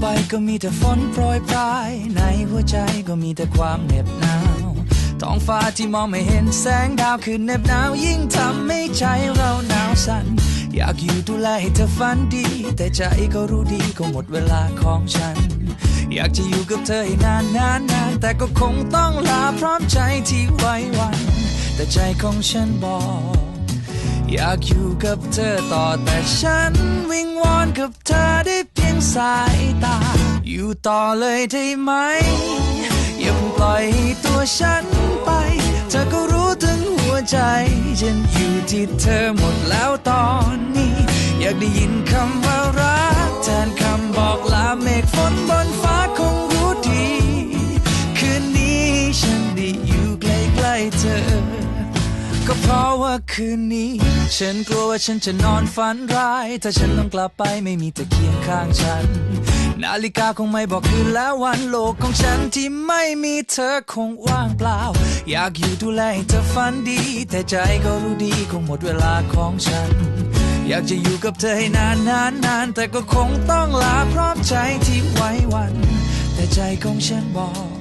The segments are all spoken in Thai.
ไปก็มีแต่ฝนโปรยปลาย ในหัวใจก็มีแต่ความเหน็บหนาว ท้องฟ้าที่มองไม่เห็นแสงดาวคือเหน็บหนาว ยิ่งทำให้ใจเราหนาวสั่น อยากอยู่ดูแลให้เธอฝันดี แต่ใจก็รู้ดีก็หมดเวลาของฉัน อยากจะอยู่กับเธอให้นานนานนานแต่ก็คงต้องลาพร้อมใจที่ไว้วัน แต่ใจของฉันบอกอยากอยู่กับเธอต่อแต่ฉันวิงวอนกับเธอได้ สายตา อยู่ต่อเลยได้ไหม อย่าเพิ่งปล่อยตัวฉันไป เธอก็รู้ถึงหัวใจ ฉันอยู่ที่เธอหมดแล้วตอนนี้ อยากได้ยินคำว่ารักแทนคำบอกลาเมฆฝนบนฟ้าคงรู้ดี คืนนี้ฉันได้อยู่ใกล้ๆเธอ ก็พราะ ว่าคืนนี้ ฉันกลัวว่าฉันจะนอนฝันร้าย ถ้าฉันต้องกลับไปไม่มีเธอเคียงข้างฉัน นาฬิกาคงไม่บอกคืนแล้ววันโลกของฉันที่ไม่มีเธอคงว่างเปล่า อยากอยู่ดูแลให้เธอฝันดี แต่ใจก็รู้ดีคงหมดเวลาของฉัน อยากจะอยู่กับเธอให้นานนานนานแต่ก็คงต้องลาพร้อมใจที่ไว้วัน แต่ใจของฉันบอก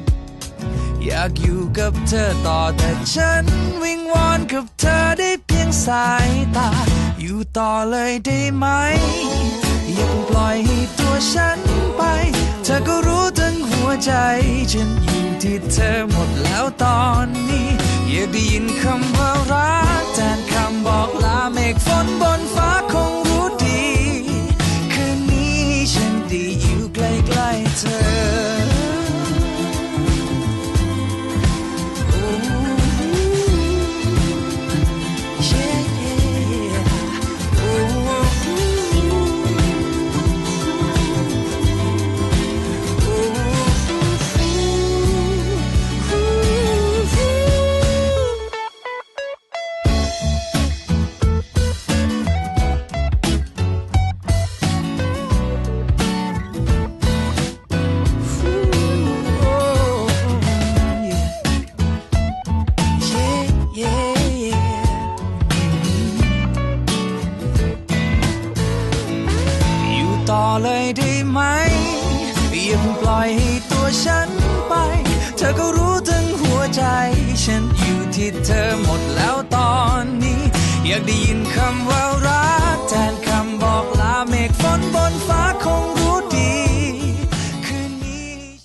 อยากอยู่กับเธอต่อแต่ฉันวิงวอนกับเธอได้เพียงสายตา อยู่ต่อเลยได้ไหม อย่าเพิ่งปล่อยให้ตัวฉันไป เธอก็รู้ถึงหัวใจ ฉันอยู่ที่เธอหมดแล้วตอนนี้ อยากได้ยินคำว่ารักแทนคำบอกลาเมฆฝนบนฟ้าคงรู้ดี คืนนี้ฉันได้อยู่ใกล้ๆเธอ เลยได้ไหมอย่าเพิ่งปล่อยให้ตัวฉันไป เธอก็รู้ถึงหัวใจ ฉันอยู่ที่เธอหมดแล้วตอนนี้ อยากได้ยินคำว่ารัก